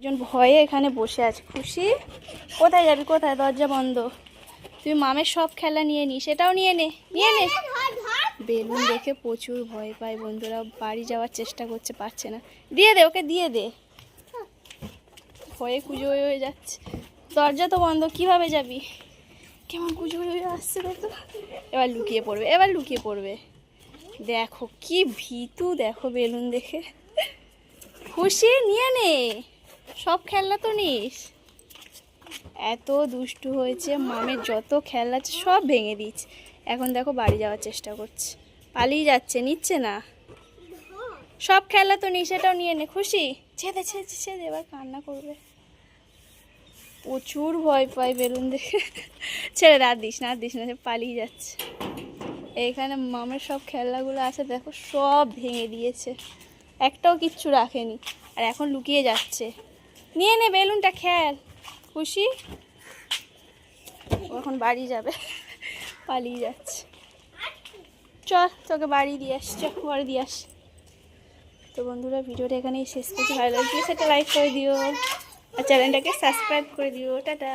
একজন ভয়ে এখানে বসে আছে। খুশি? কোথায় যাবি? কোথায়? দরজা বন্ধ। তুই মামের সব খেলা নিয়ে নি সেটাও নিয়ে নে নিয়ে নে। বেলুন দেখে প্রচুর ভয় পায় বন্ধুরা বাড়ি যাওয়ার চেষ্টা করছে পারছে না। দিয়ে দে ওকে দিয়ে দে। ভয়ে কুজো হয়ে হয়ে যাচ্ছে। দরজা তো বন্ধ কীভাবে যাবি? কেমন কুজো হয়ে হয়ে আসছে দেখো। এবার লুকিয়ে পড়বে এবার লুকিয়ে পড়বে। দেখো কি ভীতু দেখো বেলুন দেখে। খুশি? নিয়ে নে। সব খেলনা তো নিস। এত দুষ্টু হয়েছে, মামের যত খেলনা আছে সব ভেঙে দিচ্ছে এখন দেখো বাড়ি যাওয়ার চেষ্টা করছে। পালিয়ে যাচ্ছে, নিচ্ছে না। সব খেলনা তো নিস সেটাও নিয়ে নে, খুশি? ছেদে ছেদে ছেদে, এবার কান্না করবে। প্রচুর ভয় পায় বেলুন দেখে। ছেড়ে, আর দিস না দিস না, সে পালিয়ে যাচ্ছে। এইখানে মামের সব খেলনাগুলো আছে, দেখো সব ভেঙে দিয়েছে। একটাও কিচ্ছু রাখেনি। আর এখন লুকিয়ে যাচ্ছে। নিয়ে নে বেলুনটা খেল খুশি? ও এখন বাড়ি যাবে। পালিয়ে যাচ্ছে। চল, তোকে বাড়ি দিয়ে আস, চল, ঘরে দিয়ে আস। তো বন্ধুরা, ভিডিওটা এখানেই শেষ করছি। ভালো লাগলে সেটা লাইক করে দিও। আর চ্যানেলটাকে সাবস্ক্রাইব করে দিও। টাটা।